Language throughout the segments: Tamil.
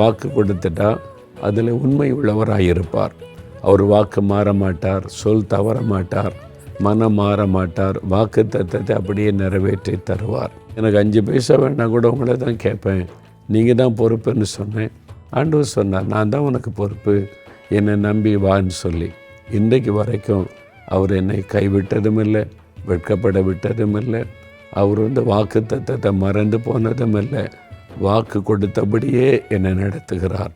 வாக்கு கொடுத்துட்டா அதில் உண்மை உள்ளவராக இருப்பார் அவர் வாக்கு மாற மாட்டார் சொல் தவற மாட்டார் மனம் மாற மாட்டார் வாக்கு தத்தத்தை அப்படியே நிறைவேற்றி தருவார். எனக்கு அஞ்சு பைசா வேணால் கூட உங்களை தான் கேட்பேன். நீங்கள் தான் பொறுப்புன்னு சொன்னேன். ஆண்டவர் சொன்னார் நான் தான் உனக்கு பொறுப்பு. என்னை நம்பி வான்னு சொல்லி. இன்றைக்கு வரைக்கும் அவர் என்னை கைவிட்டதும் இல்லை வெட்கப்பட விட்டதும் இல்லை. அவர் வந்து வாக்கு தத்தத்தை மறந்து போனதும் இல்லை. வாக்கு கொடுத்தபடியே என்னை நடத்துகிறார்.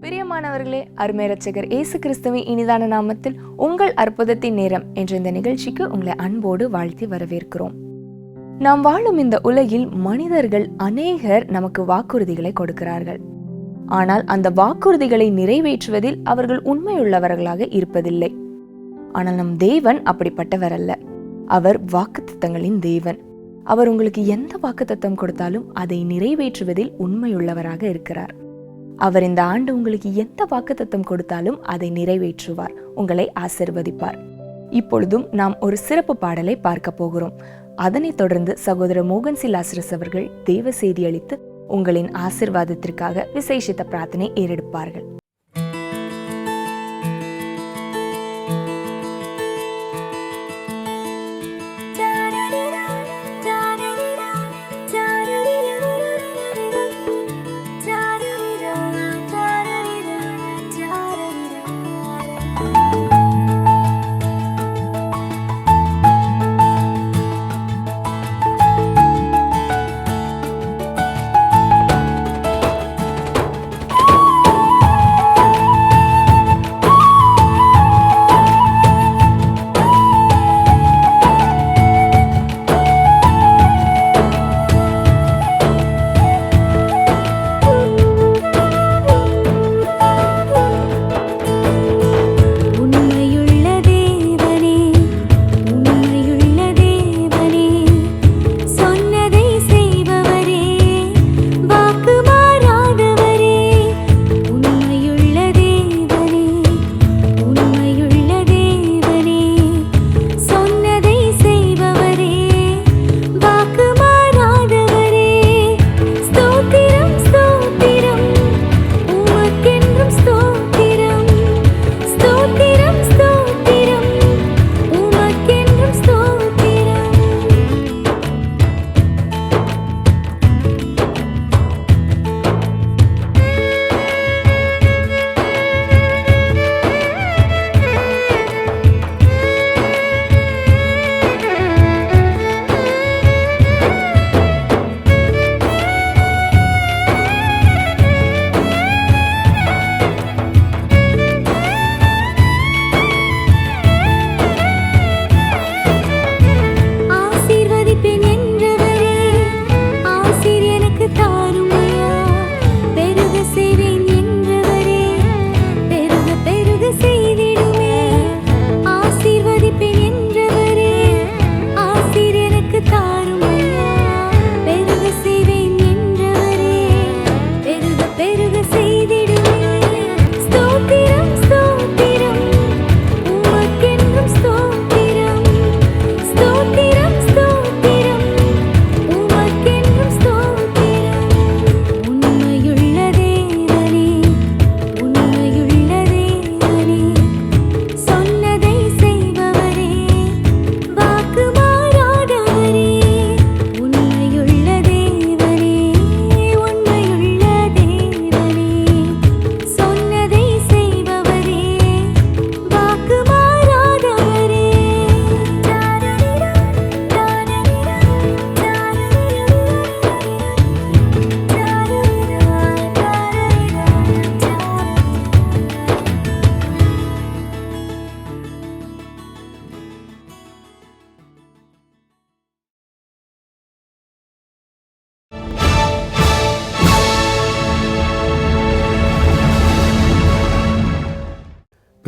பிரியமானவர்களே அருமை ரச்சகர் இயேசு கிறிஸ்துவின் இனிதான நாமத்தில் உங்கள் அற்புதத்தின் நேரம் என்ற இந்த நிகழ்ச்சிக்கு உங்களை அன்போடு வாழ்த்தி வரவேற்கிறோம். நாம் வாழும் இந்த உலகில் மனிதர்கள் அநேகர் நமக்கு வாக்குறுதிகளை கொடுக்கிறார்கள். ஆனால் அந்த வாக்குறுதிகளை நிறைவேற்றுவதில் அவர்கள் உண்மையுள்ளவர்களாக இருப்பதில்லை. ஆனால் நம் தேவன் அப்படிப்பட்டவர் அல்ல அவர் வாக்குத்தத்தங்களின் தேவன். அவர் உங்களுக்கு எந்த வாக்குத்தத்தம் கொடுத்தாலும் அதை நிறைவேற்றுவதில் உண்மையுள்ளவராக இருக்கிறார். அவர் இந்த ஆண்டு உங்களுக்கு எந்த வாக்குத்தத்தம் கொடுத்தாலும் அதை நிறைவேற்றுவார். உங்களை ஆசிர்வதிப்பார். இப்பொழுதும் நாம் ஒரு சிறப்பு பாடலை பார்க்க போகிறோம். அதனைத் தொடர்ந்து சகோதரர் மோகன் சிலாசரஸ் அவர்கள் தேவ செய்தி அளித்து உங்களின் ஆசிர்வாதத்திற்காக விசேஷித்த பிரார்த்தனை ஏறெடுப்பார்கள்.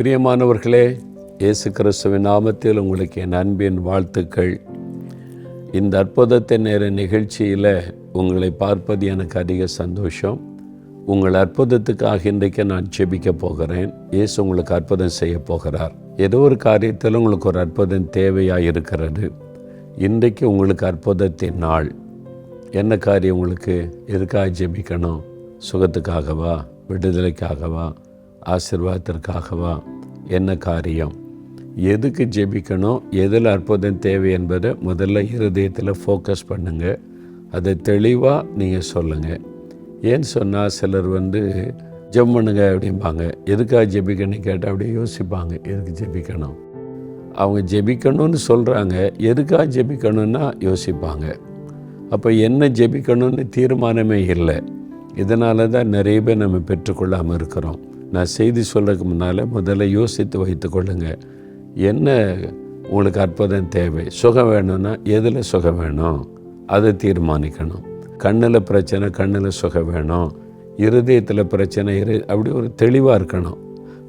பிரியமானவர்களே இயேசு கிறிஸ்துவின் நாமத்தில் உங்களுக்கு என் அன்பின் வாழ்த்துக்கள். இந்த அற்புதத்தை நேர நிகழ்ச்சியில் உங்களை பார்ப்பது எனக்கு அதிக சந்தோஷம். உங்கள் அற்புதத்துக்காக இன்றைக்கு நான் ஜெபிக்க போகிறேன். இயேசு உங்களுக்கு அற்புதம் செய்ய போகிறார். ஏதோ ஒரு காரியத்தில் உங்களுக்கு ஒரு அற்புதம் தேவையாக இருக்கிறது இன்றைக்கு உங்களுக்கு அற்புதத்தின் நாள். என்ன காரியம் உங்களுக்கு? எதுக்காக ஜெபிக்கணும்? சுகத்துக்காகவா? விடுதலைக்காகவா? ஆசிர்வாதத்திற்காகவா? என்ன காரியம்? எதுக்கு ஜெபிக்கணும்? எதில் அற்புதம் தேவை என்பதை முதல்ல இருதயத்தில் ஃபோக்கஸ் பண்ணுங்கள் அதை தெளிவாக நீங்கள் சொல்லுங்கள் ஏன்னு சொன்னால் சிலர் வந்து ஜெபம் பண்ணுங்க அப்படிம்பாங்க. எதுக்காக ஜெபிக்கணும்னு கேட்டால் அப்படியே யோசிப்பாங்க. எதுக்கு ஜெபிக்கணும்? அவங்க ஜெபிக்கணும்னு சொல்கிறாங்க எதுக்காக ஜெபிக்கணும்னா யோசிப்பாங்க. அப்போ என்ன ஜெபிக்கணும்னு தீர்மானமே இல்லை. இதனால தான் நிறைய பேர் நம்ம பெற்றுக்கொள்ளாமல் இருக்கிறோம். நான் செய்தி சொல்கிறதுக்கு முன்னால் முதல்ல யோசித்து வைத்து கொள்ளுங்கள் என்ன உங்களுக்கு அற்புதம் தேவை? சுகம் வேணும்னா எதில் சுகம் வேணும்? அதை தீர்மானிக்கணும். கண்ணில் பிரச்சனை கண்ணில் சுகம் வேணும். இருதயத்தில் பிரச்சனை இரு அப்படி ஒரு தெளிவாக இருக்கணும்.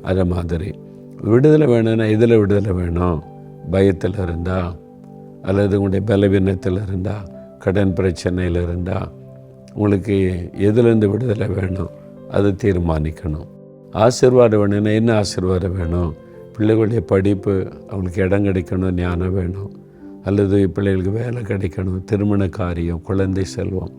அதை மாதிரி. விடுதலை வேணும்னா எதில் விடுதலை வேணும்? பயத்தில் இருந்தால் அல்லது உங்களுடைய பலவீனத்தில் இருந்தால் கடன் பிரச்சனையில் இருந்தால் உங்களுக்கு எதுலேருந்து விடுதலை வேணும்? அதை தீர்மானிக்கணும். ஆசீர்வாதம் வேணும்னா என்ன ஆசீர்வாதம் வேணும்? பிள்ளைகளுடைய படிப்பு அவங்களுக்கு இடம் கிடைக்கணும் ஞானம் வேணும். அல்லது பிள்ளைகளுக்கு வேலை கிடைக்கணும் திருமண காரியம் குழந்தை செல்வம்.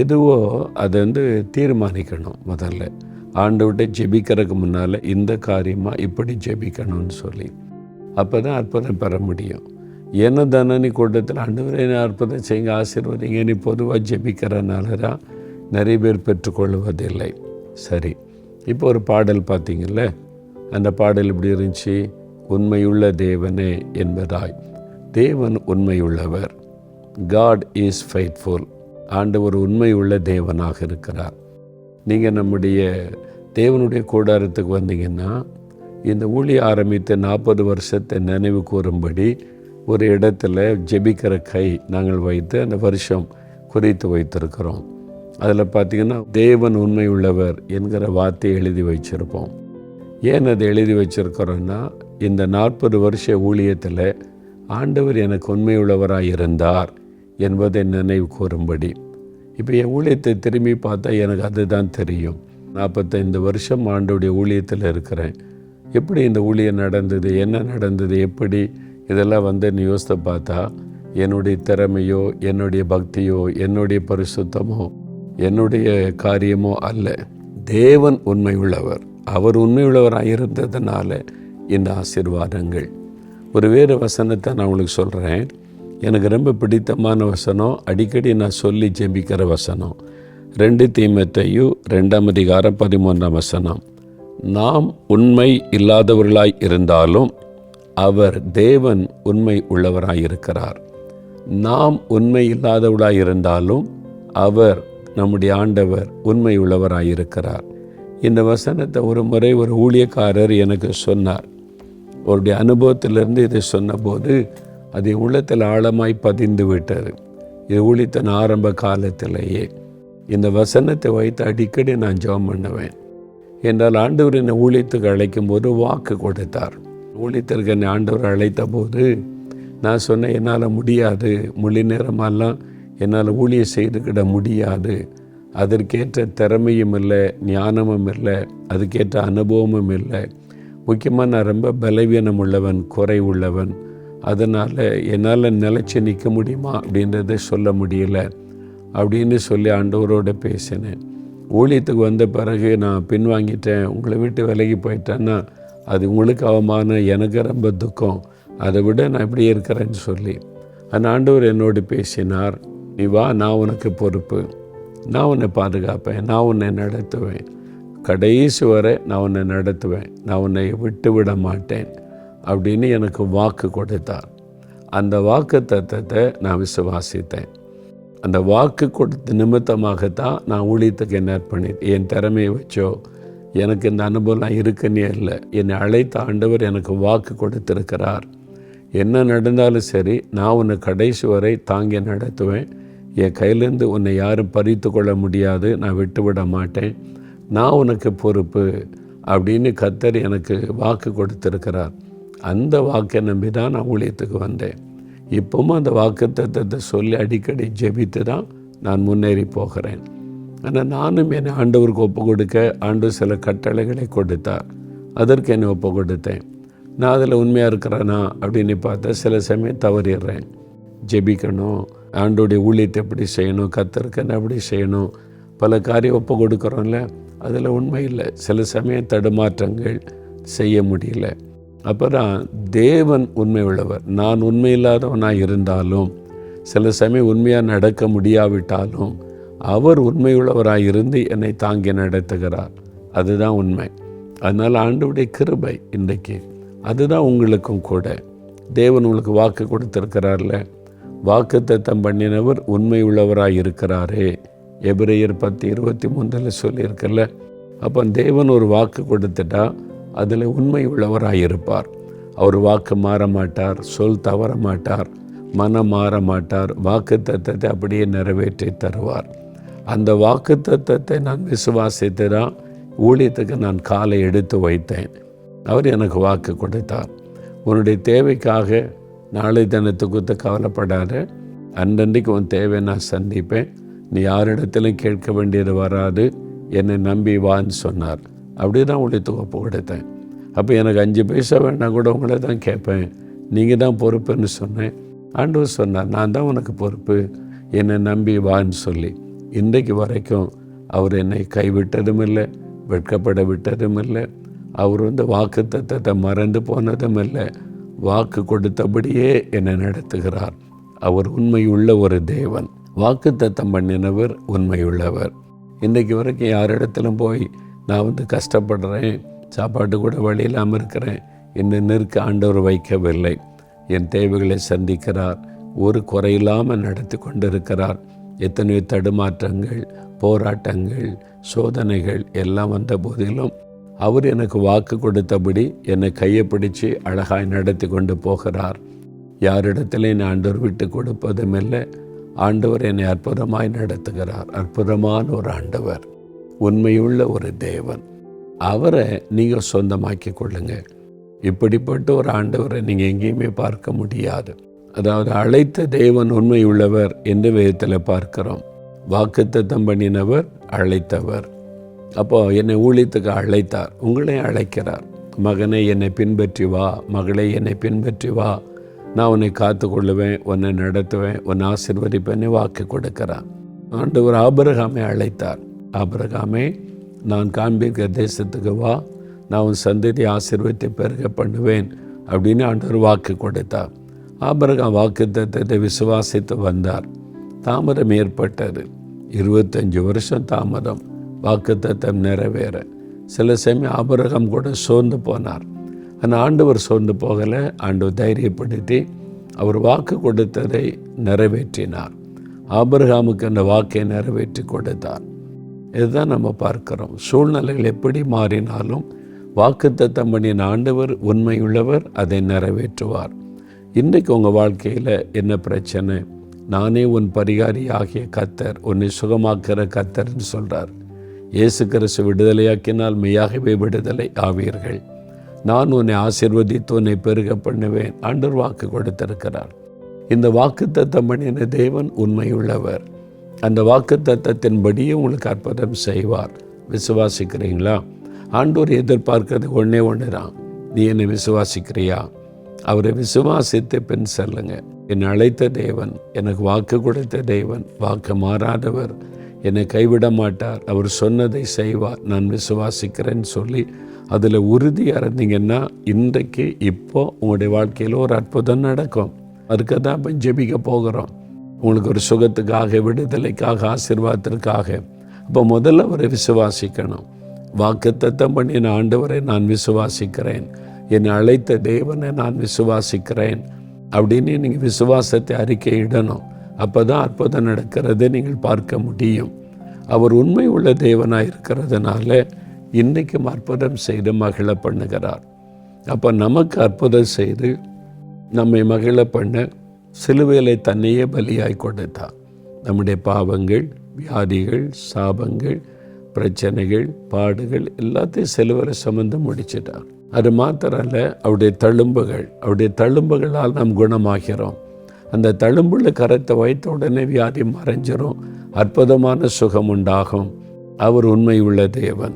எதுவோ அதை வந்து தீர்மானிக்கணும் முதல்ல. ஆண்டு விட்டு ஜெபிக்கிறதுக்கு முன்னால் இந்த காரியமாக இப்படி ஜெபிக்கணும்னு சொல்லி. அப்போ தான் அற்புதம் பெற முடியும். என்ன தனனி கூட்டத்தில் ஆண்டவரே நான் அற்புதம் செய்யுங்க ஆசீர்வதிங்க நீ பொதுவாக ஜெபிக்கிறனால தான் நிறைய பேர் பெற்றுக்கொள்வதில்லை. சரி. இப்போ ஒரு பாடல் பார்த்தீங்கல்ல? அந்த பாடல் இப்படி இருந்துச்சு உண்மையுள்ள தேவனே என்பதாய். தேவன் உண்மையுள்ளவர். காட் இஸ் ஃபைட்ஃபுல் ஆண்டவர் உண்மையுள்ள தேவனாக இருக்கிறார். நீங்கள் நம்முடைய தேவனுடைய கூடாரத்துக்கு வந்தீங்கன்னா இந்த ஊழி ஆரம்பித்த நாற்பது வருஷத்தை நினைவு கூறும்படி ஒரு இடத்துல ஜெபிக்கிற கை நாங்கள் வைத்து அந்த வருஷம் குறித்து வைத்திருக்கிறோம். அதில் பார்த்தீங்கன்னா தேவன் உண்மை உள்ளவர் என்கிற வார்த்தையை எழுதி வச்சுருப்போம். ஏன் அதை எழுதி வச்சுருக்கிறோன்னா இந்த நாற்பது வருஷ ஊழியத்தில் ஆண்டவர் எனக்கு உண்மையுள்ளவராக இருந்தார் என்பதை நினைவு கூறும்படி. இப்போ என் ஊழியத்தை திரும்பி பார்த்தா எனக்கு அதுதான் தெரியும். நாற்பத்தைந்து வருஷம் ஆண்டோடைய ஊழியத்தில் இருக்கிறேன். எப்படி இந்த ஊழியம் நடந்தது? என்ன நடந்தது? எப்படி? இதெல்லாம் வந்து நீ யோசித்து பார்த்தா என்னுடைய திறமையோ என்னுடைய பக்தியோ என்னுடைய பரிசுத்தமோ என்னுடைய காரியமோ அல்ல. தேவன் உண்மை உள்ளவர் அவர் உண்மை உள்ளவராக இருந்ததுனால இந்த ஆசீர்வாதங்கள். ஒரு வேறு வசனத்தை நான் உங்களுக்கு சொல்கிறேன் எனக்கு ரொம்ப பிடித்தமான வசனம். அடிக்கடி நான் சொல்லி ஜெபிக்கிற வசனம். ரெண்டு தீமத்தையும் ரெண்டாம் அதிகாரம் பதிமூன்றாம் வசனம். நாம் உண்மை இல்லாதவர்களாய் இருந்தாலும் அவர் தேவன் உண்மை உள்ளவராய் இருக்கிறார் நாம் உண்மை இல்லாதவர்களாய் இருந்தாலும் அவர் நம்முடைய ஆண்டவர் உண்மை இருக்கிறார் இந்த வசனத்தை ஒரு முறை ஒரு ஊழியக்காரர் எனக்கு சொன்னார். அவருடைய அனுபவத்திலிருந்து இதை சொன்னபோது அது உள்ளத்தில் ஆழமாய் பதிந்து விட்டது. இது ஊழித்தன் ஆரம்ப காலத்திலேயே. இந்த வசனத்தை வைத்து அடிக்கடி நான் ஜெபம் பண்ணுவேன். என்றால் ஆண்டவர் என்னை ஊழியத்துக்கு அழைக்கும் போது வாக்கு கொடுத்தார். ஊழியத்திற்கு என்னை ஆண்டவர் அழைத்த போது நான் சொன்னேன் என்னால் முடியாது. மொழி நேரமெல்லாம் என்னால் ஊழிய செய்துக்கிட முடியாது. அதற்கேற்ற திறமையும் இல்லை ஞானமும் இல்லை அதுக்கேற்ற அனுபவமும் இல்லை. முக்கியமாக நான் ரொம்ப பலவீனம் உள்ளவன் குறை உள்ளவன். அதனால் என்னால் நிலச்சி நிற்க முடியுமா அப்படின்றத சொல்ல முடியல அப்படின்னு சொல்லி ஆண்டவரோட பேசினேன். ஊழியத்துக்கு வந்த பிறகு நான் பின்வாங்கிட்டேன். உங்களை விட்டு விலகி போயிட்டேன்னா அது உங்களுக்கு அவமானம் எனக்கு ரொம்ப துக்கம். அதை விட நான் இப்படி இருக்கிறேன்னு சொல்லி. அந்த ஆண்டவர் என்னோடு பேசினார். நீ வா நான் உனக்கு பொறுப்பு. நான் உன்னை பாதுகாப்பேன் நான் உன்னை நடத்துவேன். கடைசி வரை நான் உன்னை நடத்துவேன் நான் உன்னை விட்டு விட மாட்டேன் அப்படின்னு எனக்கு வாக்கு கொடுத்தார். அந்த வாக்கு தத்துவத்தை நான் விசுவாசித்தேன். அந்த வாக்கு கொடுத்த நிமித்தமாகத்தான் நான் ஊழியத்துக்கு என்ன பண்ணேன் என் திறமையை வச்சோ? எனக்கு இந்த அனுபவம்லாம் இருக்குன்னே இல்லை. என்னை அழைத்த ஆண்டவர் எனக்கு வாக்கு கொடுத்திருக்கிறார். என்ன நடந்தாலும் சரி நான் உன்னை கடைசி வரை தாங்கி நடத்துவேன். என் கையிலேருந்து உன்னை யாரும் பறித்து கொள்ள முடியாது. நான் விட்டுவிட மாட்டேன். நான் உனக்கு பொறுப்பு அப்படின்னு கத்தர் எனக்கு வாக்கு கொடுத்திருக்கிறார். அந்த வாக்கை நம்பி தான் நான் ஊழியத்துக்கு வந்தேன். இப்பவும் அந்த வாக்குத்தத்தத்தை சொல்லி அடிக்கடி ஜெபித்து தான் நான் முன்னேறி போகிறேன். ஆனால் நானும் என்னை ஆண்டவருக்கு ஒப்பு கொடுக்க ஆண்டு சில கட்டளைகளை கொடுத்தார். அதற்கு என்னை ஒப்பு கொடுத்தேன். நான் அதில் உண்மையாக இருக்கிறேனா அப்படின்னு பார்த்தா சில சமயம் தவறிடுறேன். ஜெபிக்கணும் ஆண்டோடைய ஊழியத்தை எப்படி செய்யணும் கத்தருக்கன்னு எப்படி செய்யணும் பல காரியம் ஒப்பு கொடுக்குறோம்ல அதில் உண்மை இல்லை. சில சமயம் தடுமாற்றங்கள் செய்ய முடியல. அப்புறம் தேவன் உண்மை உள்ளவர். நான் உண்மை இல்லாதவனாக இருந்தாலும் சில சமயம் உண்மையாக நடக்க முடியாவிட்டாலும் அவர் உண்மையுள்ளவராக இருந்து என்னை தாங்கி நடத்துகிறார். அதுதான் உண்மை. அதனால் ஆண்டவுடைய கிருபை இன்றைக்கு. அதுதான் உங்களுக்கும் கூட. தேவன் உங்களுக்கு வாக்கு கொடுத்துருக்கிறார்ல. வாக்குத்தத்தம் பண்ணினவர் உண்மை உள்ளவராக இருக்கிறாரே எபிரேயர் பத்து இருபத்தி மூன்றில் சொல்லியிருக்கல அப்போ தேவன் ஒரு வாக்கு கொடுத்துட்டா அதில் உண்மை உள்ளவராக இருப்பார் அவர் வாக்கு மாற மாட்டார் சொல் தவற மாட்டார் மனம் மாற மாட்டார் வாக்கு தத்தத்தை அப்படியே நிறைவேற்றி தருவார். அந்த வாக்கு தத்தத்தை நான் விசுவாசித்து தான் ஊழியத்துக்கு நான் காலை எடுத்து வைத்தேன். அவர் எனக்கு வாக்கு கொடுத்தார். உன்னுடைய தேவைக்காக நாளை தினத்தை குறித்து கவலைப்படாத. அன்றன்றைக்கு உன் தேவை நான் சந்திப்பேன். நீ யாரிடத்திலும் கேட்க வேண்டியது வராது. என்னை நம்பி வான்னு சொன்னார். அப்படி தான் உங்களை தொகுப்பு கொடுத்தேன். அப்போ எனக்கு அஞ்சு பைசா வேணால் கூட உங்களை தான் கேட்பேன். நீங்கள் தான் பொறுப்புன்னு சொன்னேன். ஆண்டவர் சொன்னார் நான் தான் உனக்கு பொறுப்பு. என்னை நம்பி வான்னு சொல்லி. இன்றைக்கு வரைக்கும் அவர் என்னை கைவிட்டதும் இல்லை வெட்கப்பட விட்டதும் இல்லை. அவர் வந்து வாக்கு தத்தத்தை மறந்து போனதும் இல்லை. வாக்கு கொடுத்தபடியே என்னை நடத்துகிறார். அவர் உண்மையுள்ள ஒரு தேவன். வாக்கு தத்தம் பண்ணினவர் உண்மையுள்ளவர். இன்றைக்கு வரைக்கும் யாரிடத்திலும் போய் நான் வந்து கஷ்டப்படுறேன் சாப்பாட்டு கூட வழி இல்லாமல் இருக்கிறேன் என்னை நிற்க ஆண்டவர் வைக்கவில்லை. என் தேவைகளை சந்திக்கிறார். ஒரு குறையில்லாமல் நடத்தி கொண்டிருக்கிறார். எத்தனையோ தடுமாற்றங்கள் போராட்டங்கள் சோதனைகள் எல்லாம் வந்த போதிலும் அவர் எனக்கு வாக்கு கொடுத்தபடி என்னை கையை பிடிச்சு அழகாய் நடத்தி கொண்டு போகிறார். யாரிடத்திலே நான் ஆண்டவர் விட்டு கொடுப்பதும் இல்லை ஆண்டவர் என்னை அற்புதமாய் நடத்துகிறார். அற்புதமான ஒரு ஆண்டவர் உண்மையுள்ள ஒரு தேவன். அவரை நீங்கள் சொந்தமாக்கி கொள்ளுங்க. இப்படிப்பட்ட ஒரு ஆண்டவரை நீங்கள் எங்கேயுமே பார்க்க முடியாது. அதாவது அழைத்த தேவன் உண்மையுள்ளவர் என்ற விதத்தில் பார்க்கிறோம். வாக்குத்தத்தம் பண்ணினவர் அழைத்தவர். அப்போ என்னை ஊழியத்துக்கு அழைத்தார். உங்களை அழைக்கிறார். மகனை என்னை பின்பற்றி வா. மகளை என்னை பின்பற்றி வா. நான் உன்னை காத்து கொள்ளுவேன் உன்னை நடத்துவேன் உன்னை ஆசிர்வதிப்பேன்னு வாக்கு கொடுக்கிறான் ஆண்டவர் ஆபரகாமை அழைத்தார். ஆபரகாமே நான் காண்பிக்க தேசத்துக்கு வா. நான் உன் சந்ததி ஆசீர்வத்தை பெருக பண்ணுவேன் அப்படின்னு ஆண்டவர் வாக்கு கொடுத்தார். ஆபரகாம் வாக்கு தத்தத்தை விசுவாசித்து வந்தார். தாமதம் ஏற்பட்டது. இருபத்தஞ்சு வருஷம் தாமதம். வாக்குத்தத்தம் நிறைவேற. சில சமயம் ஆபரகம் கூட சோர்ந்து போனார். ஆனால் ஆண்டவர் சோர்ந்து போகலை. ஆண்டவர் தைரியப்படுத்தி அவர் வாக்கு கொடுத்ததை நிறைவேற்றினார். ஆபரகாமுக்கு அந்த வாக்கை நிறைவேற்றி கொடுத்தார். இதுதான் நம்ம பார்க்கிறோம். சூழ்நிலைகள் எப்படி மாறினாலும் வாக்குத்தத்தம் பண்ணின ஆண்டவர் உண்மையுள்ளவர் அதை நிறைவேற்றுவார். இன்றைக்கு உங்கள் வாழ்க்கையில் என்ன பிரச்சனை? நானே உன் பரிகாரி ஆகிய கத்தர் உன்னை சுகமாக்கிற கத்தர்னு சொல்கிறார் இயேசு கிறிஸ்து விடுதலையாக்கினால் மெய்யாகவே விடுதலை ஆவீர்கள். நான் உன்னை ஆசிர்வதித்து உன்னை பெருக பண்ணுவேன். ஆண்டர் வாக்கு கொடுத்திருக்கிறார். இந்த வாக்கு தத்தம் பண்ணின தேவன் உண்மையுள்ளவர். அந்த வாக்கு தத்தத்தின்படியே உங்களுக்கு அற்புதம் செய்வார். விசுவாசிக்கிறீங்களா? ஆண்டோர் எதிர்பார்க்கிறது ஒன்றே ஒன்று தான் நீ என்னை விசுவாசிக்கிறியா? அவரை விசுவாசித்து பின் செல்லுங்க. என்னை அழைத்த தேவன் எனக்கு வாக்கு கொடுத்த தேவன் வாக்கு மாறாதவர். என்னை கைவிட மாட்டார். அவர் சொன்னதை செய்வார். நான் விசுவாசிக்கிறேன்னு சொல்லி அதில் உறுதியாக இருந்தீங்கன்னா இன்றைக்கு இப்போ உங்களுடைய வாழ்க்கையில் ஒரு அற்புதம் நடக்கும். அதுக்கு தான் இப்போ ஜெபிக்க போகிறோம். உங்களுக்கு ஒரு சுகத்துக்காக விடுதலைக்காக ஆசீர்வாதத்திற்காக. அப்போ முதல்ல அவரை விசுவாசிக்கணும். வாக்கு தத்தம் பண்ணின ஆண்டவரை நான் விசுவாசிக்கிறேன். என்னை அழைத்த தேவனை நான் விசுவாசிக்கிறேன். அப்படின்னு நீங்கள் விசுவாசத்தை அறிக்கையிடணும். அப்போ தான் அற்புதம் நடக்கிறதை நீங்கள் பார்க்க முடியும். அவர் உண்மை உள்ள தேவனாக இருக்கிறதுனால இன்றைக்கும் அற்புதம் செய்து மகிழ பண்ணுகிறார். அப்போ நமக்கு அற்புதம் செய்து நம்மை மகிழ பண்ண சிலுவையிலே தன்னையே பலியாய் கொடுத்தார். நம்முடைய பாவங்கள் வியாதிகள் சாபங்கள் பிரச்சனைகள் பாடுகள் எல்லாத்தையும் சிலுவரை சுமந்து முடிச்சிட்டார். அது மாத்திரம் அல்ல அவருடைய தழும்புகள் அவருடைய தழும்புகளால் நாம் குணமாகிறோம். அந்த தழும்புள்ள கரத்தை வைத்த உடனே வியாதி மறைஞ்சிரும். அற்புதமான சுகம் உண்டாகும். அவர் உண்மை உள்ள தேவன்.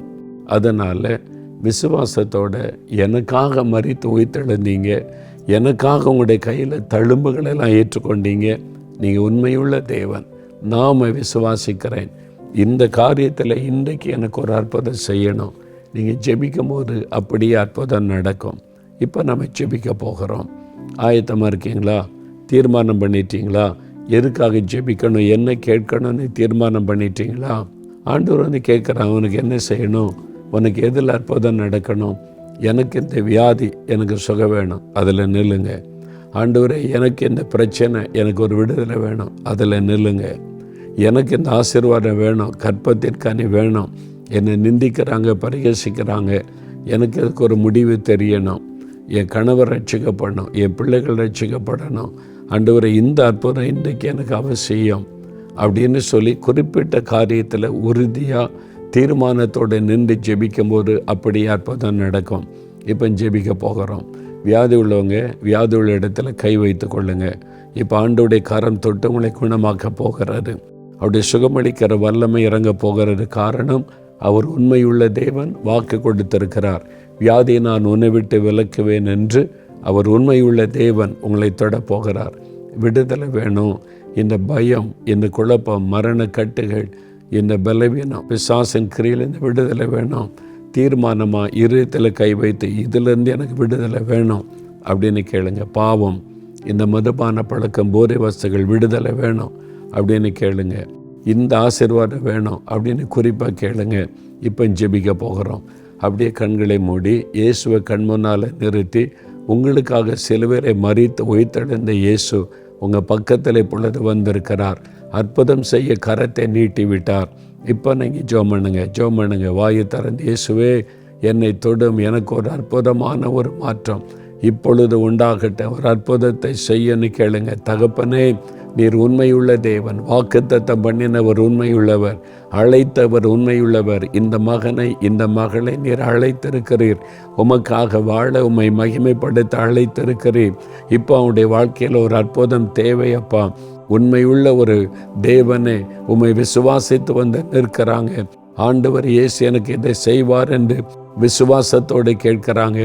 அதனால் விசுவாசத்தோட எனக்காக மறித்து உயிர்த்தெழுந்தீங்க. எனக்காக உங்களுடைய கையில் தழும்புகளெல்லாம் ஏற்றுக்கொண்டீங்க. நீங்கள் உண்மையுள்ள தேவன். நாம் விசுவாசிக்கிறேன். இந்த காரியத்தில் இன்றைக்கு எனக்கு ஒரு அற்புதம் செய்யணும். நீங்கள் ஜெபிக்கும் போது அப்படியே அற்புதம் நடக்கும். இப்போ நம்ம ஜெபிக்க போகிறோம். ஆயத்தமாக இருக்கீங்களா? தீர்மானம் பண்ணிட்டீங்களா? எதுக்காக ஜெபிக்கணும்? என்ன கேட்கணும்னு தீர்மானம் பண்ணிட்டீங்களா? ஆண்டவர் வந்து கேட்குறான் உனக்கு என்ன செய்யணும்? உனக்கு எதில் அற்புதம் நடக்கணும்? எனக்கு இந்த வியாதி எனக்கு சுகம் வேணும். அதில் நில்லுங்க. ஆண்டவரே எனக்கு இந்த பிரச்சனை எனக்கு ஒரு விடுதலை வேணும். அதில் நில்லுங்க. எனக்கு இந்த ஆசீர்வாதம் வேணும். கற்பத்திற்கானி வேணும். என்னை நிந்திக்கிறாங்க பரிகசிக்கிறாங்க. எனக்கு இதுக்கு ஒரு முடிவு தெரியணும். என் கணவர் ரட்சிக்கப்படணும். என் பிள்ளைகள் ரட்சிக்கப்படணும். ஆண்டவரை இந்த அற்புதம் இன்றைக்கு எனக்கு அவசியம் அப்படின்னு சொல்லி குறிப்பிட்ட காரியத்தில் உறுதியாக தீர்மானத்தோடு நின்று ஜெபிக்கும்போது அப்படி அற்புதம் நடக்கும். இப்போ ஜெபிக்க போகிறோம். வியாதி உள்ளவங்க வியாதி உள்ள இடத்துல கை வைத்து கொள்ளுங்கள் இப்போ ஆண்டோடைய கரம் தொட்டு உங்களை குணமாக்க போகிறாரு அவருடைய சுகமளிக்கிற வல்லமை இறங்க போகிறது காரணம் அவர் உண்மையுள்ள தேவன் வாக்கு கொடுத்திருக்கிறார். வியாதியை நான் உன்னை விட்டு விலக்குவேன் என்று அவர் உண்மையுள்ள தேவன் உங்களை தொட போகிறார். விடுதலை வேணும். இந்த பயம் இந்த குழப்பம் மரண கட்டுகள் இந்த பலவீனம் பிசாசின் கிரியில் இந்த விடுதலை வேணும். தீர்மானமாக இருதயத்தில் கை வைத்து இதிலேருந்து எனக்கு விடுதலை வேணும். அப்படின்னு கேளுங்க. பாவம் இந்த மதுபான பழக்கம் போதை வஸ்துகள் விடுதலை வேணும். அப்படின்னு கேளுங்க. இந்த ஆசீர்வாதம் வேணும் அப்படின்னு குறிப்பாக கேளுங்க. இப்போ ஜெபிக்க போகிறோம். அப்படியே கண்களை மூடி இயேசுவை கண் முன்னால் நிறுத்தி உங்களுக்காக சிலுவரை மறித்து உயிர்த்தெழுந்த இயேசு உங்கள் பக்கத்தில் இப்பொழுது வந்திருக்கிறார். அற்புதம் செய்ய கரத்தை நீட்டி விட்டார் இப்போ நீங்கள் ஜோம் பண்ணுங்க ஜோம் பண்ணுங்க. வாயு திறந்து இயேசுவே என்னை தொடும். எனக்கு ஒரு அற்புதமான ஒரு மாற்றம் இப்பொழுது உண்டாகட்டும். ஒரு அற்புதத்தை செய்யன்னு கேளுங்க. தகப்பனே நீர் உண்மையுள்ள தேவன் வாக்குத்தத்தம் பண்ணினவர் உண்மையுள்ளவர் அழைத்தவர் உண்மையுள்ளவர். இந்த மகனை இந்த மகளை நீர் அழைத்திருக்கிறீர். உமக்காக வாழ உம்மை மகிமைப்படுத்த அழைத்திருக்கிறீர். இப்போ அவனுடைய வாழ்க்கையில் ஒரு அற்புதம் தேவையப்பா உண்மையுள்ள ஒரு தேவனை உம்மை விசுவாசித்து வந்து நிற்கிறாங்க. ஆண்டவர் இயேசு எனக்கு இதை செய்வார் என்று விசுவாசத்தோடு கேட்கிறாங்க.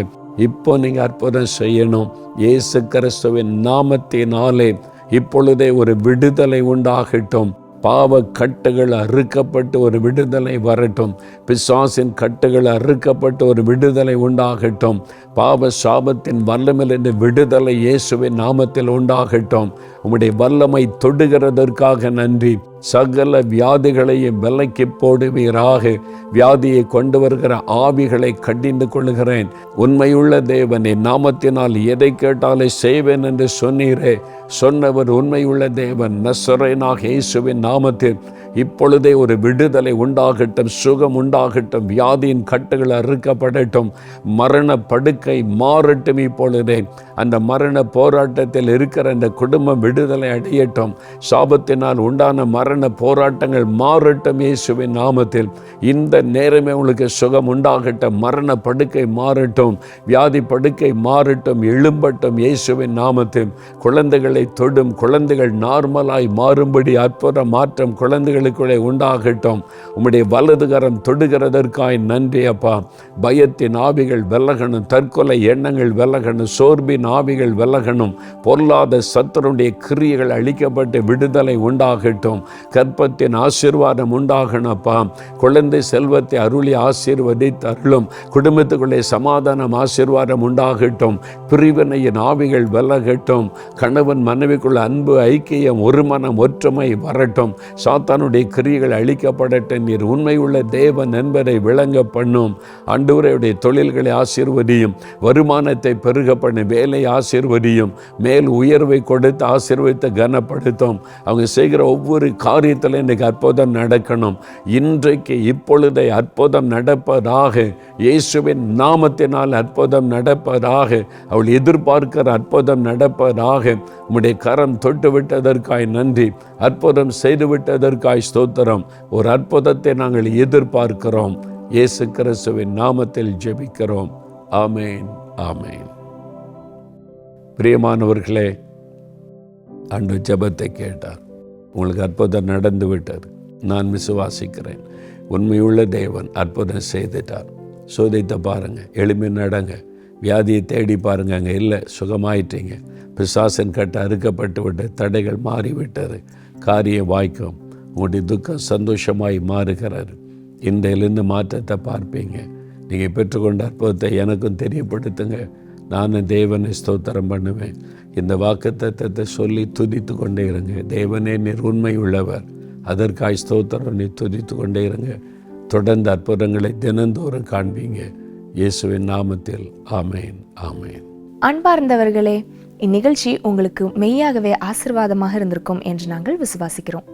இப்போ நீங்கள் அற்புதம் செய்யணும். இயேசு கிறிஸ்துவின் நாமத்தினாலே இப்பொழுதே ஒரு விடுதலை உண்டாகட்டும். பாவ கட்டுகள் அறுக்கப்பட்டு ஒரு விடுதலை வரட்டும். பிசாசின் கட்டுகள் அறுக்கப்பட்டு ஒரு விடுதலை உண்டாகட்டும். பாவ சாபத்தின் வல்லமிலிருந்து விடுதலை இயேசுவின் நாமத்தில் உண்டாகட்டும். உம்முடைய வல்லமை தொடுகிறதற்காக நன்றி. சகல வியாதிகளையும் விலைக்கு போடுவீராக. வியாதியை கொண்டு வருகிற ஆவிகளை கடிந்து கொள்கிறேன் உண்மையுள்ள தேவனே நாமத்தினால் எதை கேட்டாலே செய்வேன் என்று சொன்னீரே. சொன்னவர் உண்மையுள்ள தேவன் நசரேனாக இயேசுவின் நாமத்தில். இப்பொழுதே ஒரு விடுதலை உண்டாகட்டும் சுகம் உண்டாகட்டும் வியாதியின் கட்டுகள் அறுக்கப்படட்டும் மரண படுக்கை மாறட்டும் இப்பொழுதே. அந்த மரண போராட்டத்தில் இருக்கிற அந்த குடும்பம் விடுதலை அடையட்டும். சாபத்தினால் உண்டான மரண போராட்டங்கள் மாறட்டும் இயேசுவின் நாமத்தில். இந்த நேரமே உங்களுக்கு சுகம் உண்டாகட்டும் மரண படுக்கை மாறட்டும் வியாதி படுக்கை மாறட்டும் எழும்பட்டும் இயேசுவின் நாமத்தில். குழந்தைகளை தொடும் குழந்தைகள் நார்மலாய் மாறும்படி அற்புத மாற்றம் குழந்தைகள் எங்களுக்குள்ளே உண்டாகட்டும். உம்முடைய வலதுகரம் தொடுகிறதற்காய் நன்றி அப்பா. பயத்தின் ஆவிகள் வெல்லகணும் தற்கொலை எண்ணங்கள் வெல்லகணும் சோர்பின் ஆவிகள் வெல்லகணும் பொருளாத சத்தருடைய கிரியைகள் அழிக்கப்பட்டு விடுதலை உண்டாகட்டும். கற்பத்தின் ஆசீர்வாதம் உண்டாகணப்பா குழந்தை செல்வத்தை அருளி ஆசீர்வதித்து அருளும் குடும்பத்துக்குள்ளே சமாதானம் ஆசீர்வாதம் உண்டாகட்டும். பிரிவினையின் ஆவிகள் வெல்லகட்டும் கணவன் மனைவிக்குள்ள அன்பு ஐக்கியம் ஒரு மனம் ஒற்றுமை வரட்டும். சாத்தானுடைய கிரியைகள் அழிக்கப்படட்ட நீர் உண்மையுள்ள தேவ நண்பரை விளங்க பண்ணும். ஆண்டவரையுடைய தொழில்களை ஆசிர்வதியும். வருமானத்தை பெருக பண்ணி வேலை ஆசீர்வதியும். மேல் உயர்வை கொடுத்து ஆசீர்வதித்து கனப்படுத்தும். அவங்க செய்கிற ஒவ்வொரு காரியத்தில் இன்றைக்கு அற்புதம் நடக்கணும். இன்றைக்கு இப்பொழுதே அற்புதம் நடப்பதாக இயேசுவின் நாமத்தினால் அற்புதம் நடப்பதாக அவள் எதிர்பார்க்கிற அற்புதம் நடப்பதாக உம்முடைய கரம் தொட்டு விட்டதற்காய் நன்றி. அற்புதம் செய்துவிட்டதற்காய் ஸ்தோத்திரம். ஒரு அற்புதத்தை நாங்கள் எதிர்பார்க்கிறோம். இயேசு கிறிஸ்துவின் நாமத்தில் ஜெபிக்கிறோம். ஆமேன் ஆமேன். பிரியமானவர்களே அன்று ஜெபத்தை கேட்டார். உங்களுக்கு அற்புதம் நடந்து விட்டது நான் விசுவாசிக்கிறேன். உண்மையுள்ள தேவன் அற்புதம் செய்துட்டார். சோதித்த பாருங்க எளிமை நடங்க. வியாதியை தேடி பாருங்க அங்கே இல்லை சுகமாயிட்டீங்க. பிசாசன் கட்ட அறுக்கப்பட்டு விட்டு தடைகள் மாறிவிட்டது. காரியம் வாய்க்கும். உங்களுடைய துக்கம் சந்தோஷமாய் மாறுகிறார். இன்றையிலிருந்து மாற்றத்தை பார்ப்பீங்க. நீங்கள் பெற்றுக்கொண்ட அற்புதத்தை எனக்கும் தெரியப்படுத்துங்க. நானும் தேவனை ஸ்தோத்திரம் பண்ணுவேன். இந்த வாக்கு தத்தத்தை சொல்லி துதித்து கொண்டே இருங்க. தேவனே நீர் உண்மை உள்ளவர் அதற்காய் ஸ்தோத்திரம் நீ துதித்து கொண்டே இருங்க. தொடர்ந்து அற்புதங்களை தினந்தோறும் காண்பீங்க. இயேசுவின் நாமத்தில். ஆமேன் ஆமேன். அன்பார்ந்தவர்களே இந்நிகழ்ச்சி உங்களுக்கு மெய்யாகவே ஆசிர்வாதமாக இருந்திருக்கும் என்று நாங்கள் விசுவாசிக்கிறோம்.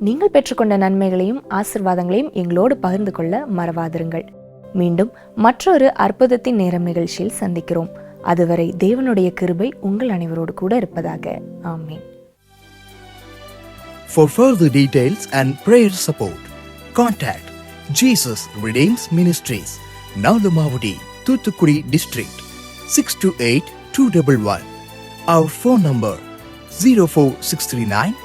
நீங்கள் பெற்றுக்கொண்ட நன்மைகளையும் ஆசிர்வாதங்களையும் எங்களோடு பகிர்ந்து கொள்ள மறவாதிருங்கள். மீண்டும் மற்றொரு அற்புதத்தின் நேரம் நிகழ்ச்சியில் சந்திக்கிறோம். அதுவரை தேவனுடைய கிருபை உங்கள் அனைவரோடு கூட இருப்பதாக. ஆமீன். For further details and prayer support, contact Jesus Redeems Ministries, Nalamavadi, Thuthukudi District, 628-211. Our phone number 04639